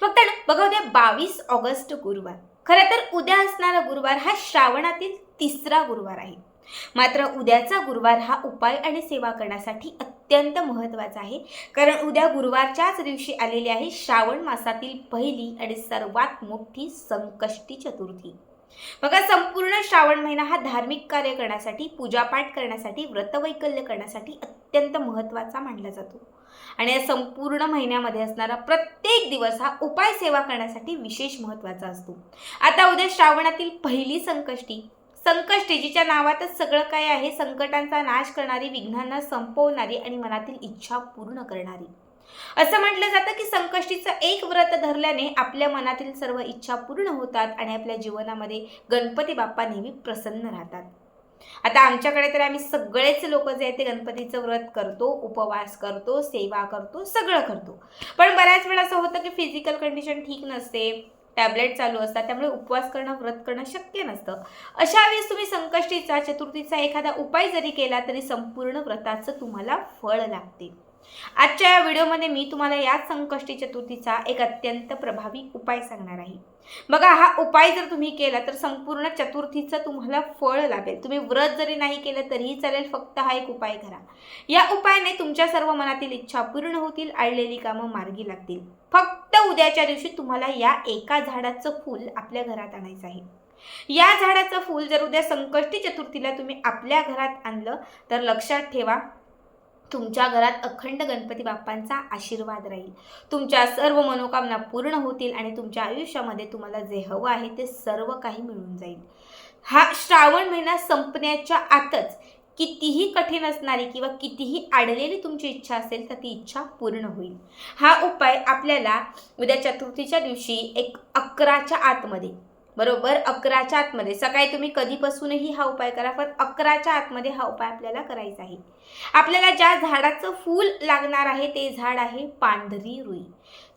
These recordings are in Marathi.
फक्त बघा उद्या बावीस ऑगस्ट गुरुवार. खरं तर उद्या असणारा गुरुवार हा श्रावणातील तिसरा गुरुवार आहे. मात्र उद्याचा गुरुवार हा उपाय आणि सेवा करण्यासाठी अत्यंत महत्त्वाचा आहे. कारण उद्या गुरुवारच्याच दिवशी आलेली आहे श्रावण मासातील पहिली आणि सर्वात मोठी संकष्टी चतुर्थी. बघा संपूर्ण श्रावण महिना हा धार्मिक कार्य करण्यासाठी पूजापाठ करण्यासाठी व्रतवैकल्य करण्यासाठी अत्यंत महत्त्वाचा मानला जातो. आणि या संपूर्ण महिन्यामध्ये असणारा प्रत्येक दिवस हा उपाय सेवा करण्यासाठी विशेष महत्त्वाचा असतो. आता उद्या श्रावणातील पहिली संकष्टी. संकष्टी जिच्या नावातच सगळं काय आहे संकटांचा नाश करणारी विघ्नांना संपवणारी आणि मनातील इच्छा पूर्ण करणारी. असं म्हटलं जातं की संकष्टीचं एक व्रत धरल्याने आपल्या मनातील सर्व इच्छा पूर्ण होतात आणि आपल्या जीवनामध्ये गणपती बाप्पा नेहमी प्रसन्न राहतात. आता आमच्याकडे तर आम्ही सगळेच लोक जे आहेत ते गणपतीचं व्रत करतो उपवास करतो सेवा करतो सगळं करतो. पण बऱ्याच वेळा असं होतं की फिजिकल कंडिशन ठीक नसते टॅबलेट चालू असतात त्यामुळे उपवास करणं व्रत करणं शक्य नसतं. अशा वेळेस तुम्ही संकष्टीचा चतुर्थीचा एखादा उपाय जरी केला तरी संपूर्ण व्रताचं तुम्हाला फळ लागते. आजच्या या व्हिडिओमध्ये मी तुम्हाला या संकष्टी चतुर्थीचा एक अत्यंत प्रभावी उपाय सांगणार आहे. बघा हा उपाय जर तुम्ही केला तर संपूर्ण चतुर्थीचं तुम्हाला फळ लाभेल. तुम्ही व्रत जरी नाही केलं तरीही चालेल फक्त हा एक उपाय करा. या उपायाने तुमच्या सर्व मनातील इच्छा पूर्ण होतील आळलेली कामं मार्गी लागतील. फक्त उद्याच्या दिवशी तुम्हाला या एका झाडाचं फूल आपल्या घरात आणायचं आहे. या झाडाचं फूल जर उद्या संकष्टी चतुर्थीला तुम्ही आपल्या घरात आणलं तर लक्षात ठेवा तुमच्या घरात अखंड गणपती बाप्पांचा आशीर्वाद राहील. तुमच्या सर्व मनोकामना पूर्ण होतील आणि तुमच्या आयुष्यामध्ये तुम्हाला जे हवं आहे ते सर्व काही मिळून जाईल. हा श्रावण महिना संपण्याच्या आतच कितीही कठीण असणारी किंवा कितीही आडलेली तुमची इच्छा असेल तर ती इच्छा पूर्ण होईल. हा उपाय आपल्याला उद्या चतुर्थीच्या दिवशी एक अकराच्या आतमध्ये बरोबर? अकराच्या आतमध्ये. सकाळी तुम्ही कधीपासूनही हा उपाय करा पण अकराच्या आतमध्ये हा उपाय आपल्याला करायचा आहे. आपल्याला ज्या झाडाचं फूल लागणार आहे ते झाड आहे पांढरी रुई.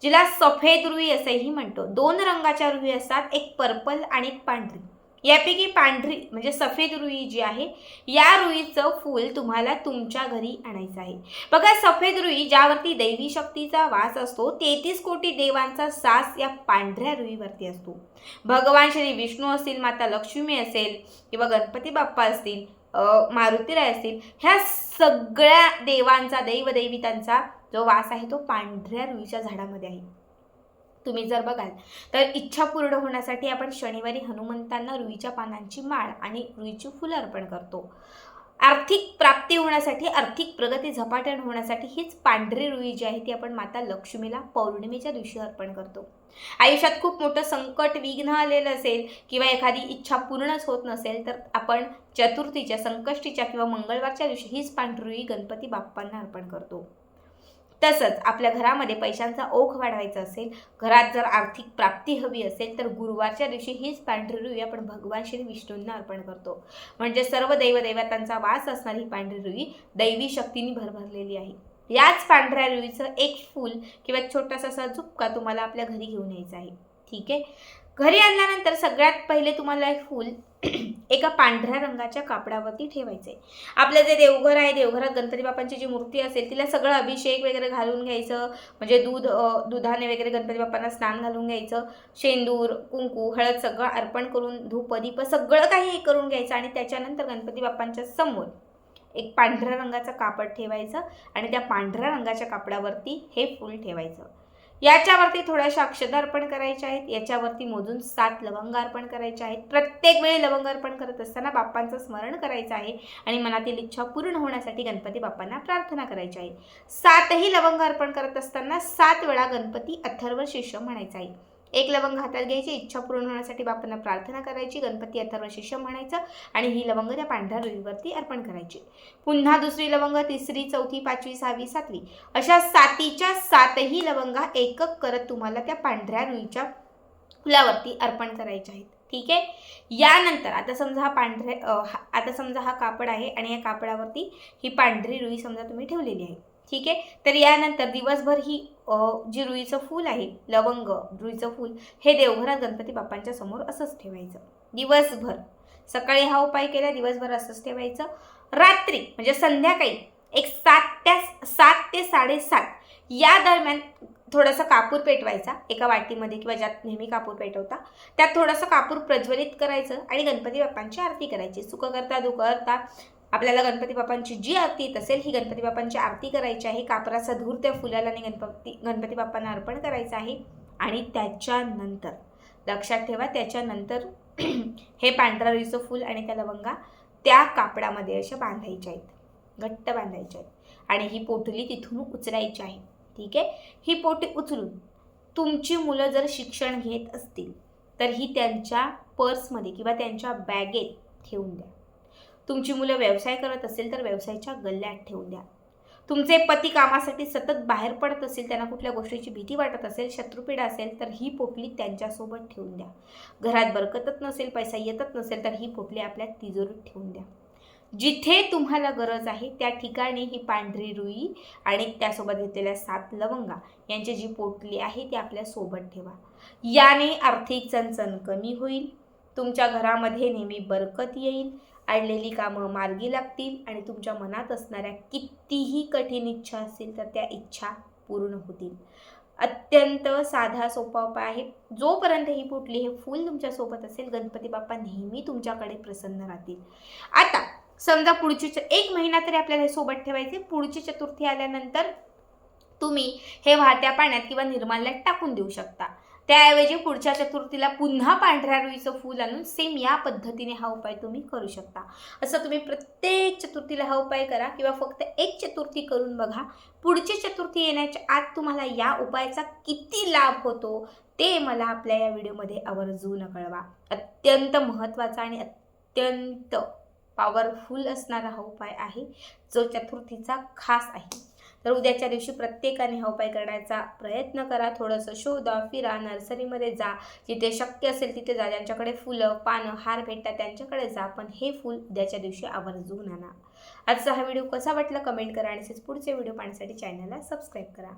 जिला सफेद रुई असेही म्हणतो. दोन रंगाच्या रुई असतात एक पर्पल आणि एक पांढरी. यापैकी पांढरी म्हणजे सफेद रुई जी आहे या रुईचं फूल तुम्हाला तुमच्या घरी आणायचं आहे. बघा सफेद रुई ज्यावरती दैवी शक्तीचा वास असतो तेहतीस कोटी देवांचा सास या पांढऱ्या रुईवरती असतो. भगवान श्री विष्णू असतील माता लक्ष्मी असेल किंवा गणपती बाप्पा असतील मारुतीराय असतील ह्या सगळ्या देवांचा दैवदैवितांचा जो वास आहे तो पांढऱ्या रुईच्या झाडामध्ये आहे. तुम्ही जर बघाल तर इच्छा पूर्ण होण्यासाठी आपण शनिवारी हनुमंतांना रुईच्या पानांची माळ आणि रुईची फुलं अर्पण करतो. आर्थिक प्राप्ती होण्यासाठी आर्थिक प्रगती झपाट्याने होण्यासाठी हीच पांढरी रुई जी आहे ती आपण माता लक्ष्मीला पौर्णिमेच्या दिवशी अर्पण करतो. आयुष्यात खूप मोठं संकट विघ्न आलेलं असेल किंवा एखादी इच्छा पूर्णच होत नसेल तर आपण चतुर्थीच्या संकष्टीच्या किंवा मंगळवारच्या दिवशी हीच पांढरी रुई गणपती बाप्पांना अर्पण करतो. तसंच आपल्या घरामध्ये पैशांचा ओघ वाढवायचा असेल घरात जर आर्थिक प्राप्ती हवी असेल तर गुरुवारच्या दिवशी हीच पांढरी रुई आपण भगवान श्री विष्णूंना अर्पण करतो. म्हणजे सर्व दैवदैवतांचा वास असणारी ही पांढरी रुई दैवी शक्तीने भरभरलेली आहे. याच पांढऱ्या रुईचं एक फूल किंवा एक छोटासा असा झुपका तुम्हाला आपल्या घरी घेऊन यायचा आहे. ठीक आहे? घरी आणल्यानंतर सगळ्यात पहिले तुम्हाला हे फूल एका पांढऱ्या रंगाच्या कापडावरती ठेवायचं आहे आपलं जे देवघर आहे देवघरात गणपती बाप्पांची जी मूर्ती असेल तिला सगळं अभिषेक वगैरे घालून घ्यायचं. म्हणजे दूध दुधाने वगैरे गणपती बाप्पांना स्नान घालून घ्यायचं. शेंदूर कुंकू हळद सगळं अर्पण करून धूप दीप सगळं काही हे करून घ्यायचं आणि त्याच्यानंतर गणपती बाप्पांच्या समोर एक पांढऱ्या रंगाचं कापड ठेवायचं आणि त्या पांढऱ्या रंगाच्या कापडावरती हे फूल ठेवायचं. याच्यावरती थोड्याशा अक्षदा अर्पण करायच्या आहेत याच्यावरती मोजून सात लवंग अर्पण करायच्या आहेत. प्रत्येक वेळी लवंग अर्पण करत असताना बाप्पांचं स्मरण करायचं आहे आणि मनातील इच्छा पूर्ण होण्यासाठी गणपती बाप्पांना प्रार्थना करायची आहे. सातही लवंग अर्पण करत असताना सात वेळा गणपती अथर्व शिष्य म्हणायचा आहे. एक लवंग हातात घ्यायची इच्छा पूर्ण होण्यासाठी बापांना प्रार्थना करायची गणपती अथर्व शिष्य म्हणायचं आणि ही लवंग त्या पांढऱ्या रुईवरती अर्पण करायची. पुन्हा दुसरी लवंग तिसरी चौथी पाचवी सहावी सातवी. अशा सातीच्या सातही लवंगा एकक एक करत तुम्हाला त्या पांढऱ्या रुईच्या फुलावरती अर्पण करायच्या आहेत. ठीक आहे? यानंतर आता समजा हा पांढरे हा- आता समजा हा कापड आहे आणि या कापडावरती ही पांढरी रुई समजा तुम्ही ठेवलेली आहे. ठीक आहे? तर यानंतर दिवसभर ही जी रुईचं फूल आहे लवंग रुईचं फूल हे देवघरात गणपती बाप्पांच्या समोर असंच ठेवायचं. दिवसभर. सकाळी हा उपाय केला दिवसभर असंच ठेवायचं. रात्री म्हणजे संध्याकाळी एक सात त्या सात ते साडेसात या दरम्यान थोडासा कापूर पेटवायचा एका वाटीमध्ये किंवा ज्यात नेहमी कापूर पेटवता त्यात थोडंसं कापूर प्रज्वलित करायचं आणि गणपती बाप्पांची आरती करायची. सुख करता दुःख करता आपल्याला गणपती बाप्पांची जी आरती येत असेल ही गणपती बाप्पांची आरती करायची आहे. कापराचा धूर त्या फुलाला आणि गणपती गणपती बाप्पांना अर्पण करायचं आहे. आणि त्याच्यानंतर लक्षात ठेवा त्याच्यानंतर हे पांढरा रुईचं फूल आणि त्या लवंगा त्या कापडामध्ये अशा बांधायच्या आहेत. घट्ट बांधायच्या आहेत. आणि ही पोटली तिथून उचलायची आहे. ठीक आहे? ही पोटी उचलून तुमची मुलं जर शिक्षण घेत असतील तर ही त्यांच्या पर्समध्ये किंवा त्यांच्या बॅगेत ठेवून द्या. तुमची मुलं व्यवसाय करत असेल तर व्यवसायाच्या गल्ल्यात ठेवून द्या. तुमचे पती कामासाठी सतत बाहेर पडत असेल त्यांना कुठल्या गोष्टीची भीती वाटत असेल शत्रुपीडा असेल तर ही पोटली त्यांच्यासोबत ठेवून द्या. घरात बरकतच नसेल पैसा येतच नसेल तर ही पोटली आपल्या तिजोरीत ठेवून द्या. जिथे तुम्हाला गरज आहे त्या ठिकाणी ही पांढरी रुई आणि त्यासोबत घेतलेल्या सात लवंगा यांची जी पोटली आहे ती आपल्यासोबत ठेवा. याने आर्थिक चणचण कमी होईल. तुमच्या घरामध्ये नेहमी बरकत येईल. अडलेली कामं मार्गी लागतील आणि तुमच्या मनात असणाऱ्या कितीही कठीण इच्छा असतील तर त्या इच्छा पूर्ण होतील. अत्यंत साधा सोपा उपाय आहे. जोपर्यंत ही पोटली हे फूल तुमच्यासोबत असेल गणपती बाप्पा नेहमी तुमच्याकडे प्रसन्न राहतील. आता समजा पुढची एक महिना तरी आपल्याला हे सोबत ठेवायचे. पुढची चतुर्थी आल्यानंतर तुम्ही हे वाहत्या पाण्यात किंवा निर्माल्यात टाकून देऊ शकता. त्याऐवजी पुढच्या चतुर्थीला पुन्हा पांढऱ्या रुईचं फूल आणून सेम या पद्धतीने हा उपाय तुम्ही करू शकता. असं तुम्ही प्रत्येक चतुर्थीला हा उपाय करा किंवा फक्त एक चतुर्थी करून बघा. पुढची चतुर्थी येण्याच्या आत तुम्हाला या उपायाचा किती लाभ होतो ते मला आपल्या या व्हिडिओमध्ये आवर्जून कळवा. अत्यंत महत्त्वाचा आणि अत्यंत पॉवरफुल असणारा हा उपाय आहे जो चतुर्थीचा खास आहे. तर उद्याच्या दिवशी प्रत्येकाने हा उपाय करण्याचा प्रयत्न करा. थोडंसं शोधा फिरा नर्सरीमध्ये जा. जिथे शक्य असेल तिथे जा. ज्यांच्याकडे फुलं पानं हार भेटतात त्यांच्याकडे जा. पण हे फूल उद्याच्या दिवशी आवर्जून आणा आजचा हा व्हिडिओ कसा वाटला? कमेंट करा आणि तसेच पुढचे व्हिडिओ पाहण्यासाठी चॅनलला सबस्क्राईब करा.